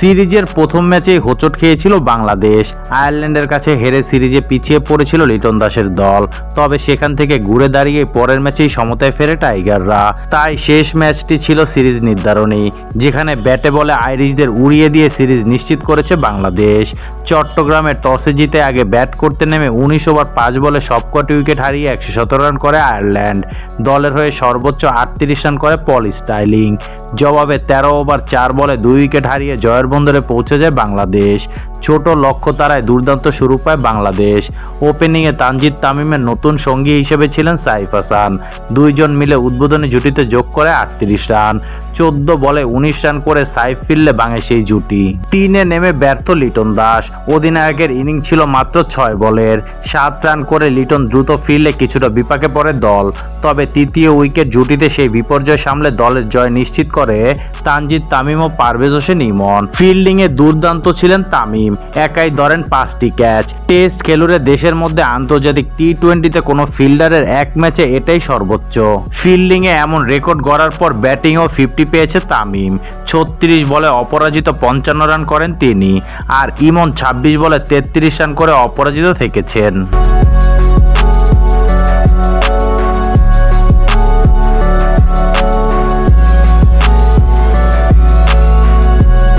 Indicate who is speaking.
Speaker 1: সিরিজের প্রথম ম্যাচেই হোঁচট খেয়েছিল বাংলাদেশ। আয়ারল্যান্ডের কাছে হেরে সিরিজে পিছিয়ে পড়েছিল লিটন দাসের দল। তবে সেখান থেকে ঘুরে দাঁড়িয়ে পরের ম্যাচেই সমতায় ফেরে টাইগাররা। তাই শেষ ম্যাচটি ছিল সিরিজ নির্ধারণী, যেখানে ব্যাটে বলে আইরিশদের উড়িয়ে দিয়ে সিরিজ নিশ্চিত করেছে বাংলাদেশ। চট্টগ্রামে টসে জিতে আগে ব্যাট করতে নেমে উনিশ ওভার পাঁচ বলে সবকটি উইকেট হারিয়ে একশো সতেরো রান করে আয়ারল্যান্ড। দলের হয়ে সর্বোচ্চ আটত্রিশ রান করে পল স্টাইলিং। জবাবে তেরো ওভার চার বলে দুই উইকেট হারিয়ে জয়ের বন্দরে পৌঁছে যায় বাংলাদেশ। ছোট লক্ষ্য তারায় দুর্দান্ত শুরু পায় বাংলাদেশ। ওপেনিংয়ে তানজিদ তামিমের নতুন সঙ্গী হিসেবে ছিলেন সাইফ হাসান। দুইজন মিলে উদ্বোধনী জুটিতে যোগ করে আটত্রিশ রান। চোদ্দ বলে উনিশ রান করে সাইফ ফিরলে বাঙে সেই জুটি। তিনে নেমে ব্যর্থ লিটন দাস। অধিনায়কের ইনিং ছিল মাত্র ছয় বলের। সাত রান করে লিটন দ্রুত ফিরলে কিছুটা বিপাকে পড়ে দল। তবে তৃতীয় উইকেট জুটিতে সেই বিপর্যয় সামলে দলের জয় নিশ্চিত করে তানজিদ তামিম ও পারভেজ হোসেন ইমন। ফিল্ডিংয়ে দুর্দান্ত ছিলেন তামিম একাই ধরেন পাঁচটি ক্যাচ টেস্ট খেলুড়ে দেশের মধ্যে আন্তর্জাতিক টি টোয়েন্টিতে কোনো ফিল্ডারের এক ম্যাচে এটাই সর্বোচ্চ। ফিল্ডিংয়ে এমন রেকর্ড গড়ার পর ব্যাটিংও ফিফটি পেয়েছে তামিম। ছত্রিশ বলে অপরাজিত পঞ্চান্ন রান করেন তিনি। আর ইমন ছাব্বিশ বলে তেত্রিশ রান করে অপরাজিত থেকেছেন।